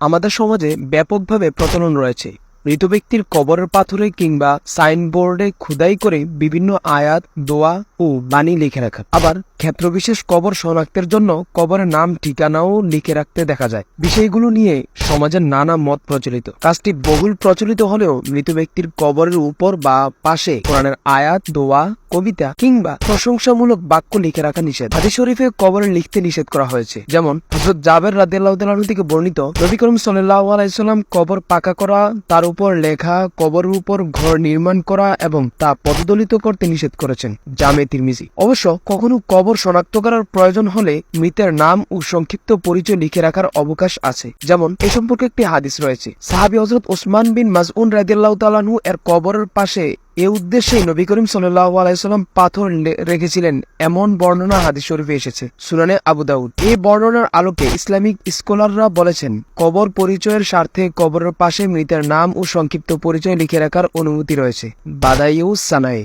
আমাদের সমাজে ব্যাপকভাবে প্রচলন রয়েছে। মৃত ব্যক্তির কবরের পাথরে কিংবা সাইনবোর্ডে খুদাই করে বিভিন্ন আয়াত, দোয়া ও বাণী লিখে রাখা। আবার ক্ষেত্রবিশেষ কবর শনাক্তের জন্য কবরের নাম, ঠিকানাও লিখে রাখতে দেখা যায়। বিষয়গুলো নিয়ে সমাজের নানা মত প্রচলিত। কাজটি বহুল প্রচলিত হলেও মৃত ব্যক্তির কবরের উপর বা পাশে কোরআনের আয়াত, দোয়া, কবিতা কিংবা প্রশংসামূলক বাক্য লিখে রাখা নিষেধ। হাদিস শরীফে কবরে লিখতে নিষেধ করা হয়েছে। যেমন হজরত জাবের রাদিয়াল্লাহু থেকে বর্ণিত, নবী করিম সাল্লাল্লাহু আলাইহি কবর পাকা করা, তার উপর লেখা, কবরের উপর ঘর নির্মাণ করা এবং তা পদদলিত করতে নিষেধ করেছেন জামে তিরমিজি। অবশ্য কখনো কবর শনাক্ত করার প্রয়োজন হলে মৃতের নাম ও সংক্ষিপ্ত পরিচয় লিখে রাখার অবকাশ আছে। যেমন, এ সম্পর্কে একটি হাদিস রয়েছে। সাহাবি হজরত ওসমান বিন মাজউন রাজিয়াল্লাহ তালানু এর কবরের পাশে এ উদ্দেশ্যেই নবী করিম সাল্লাহ আলাইসাল্লাম পাথর রেখেছিলেন। এমন বর্ণনা হাদিস শরীফে এসেছে, সুনানে আবু দাউদ। এই বর্ণনার আলোকে ইসলামিক স্কলাররা বলেছেন, কবর পরিচয়ের স্বার্থে কবরের পাশে মৃতের নাম ও সংক্ষিপ্ত পরিচয় লিখে রাখার অনুমতি রয়েছে। বাদাইউ সানাই।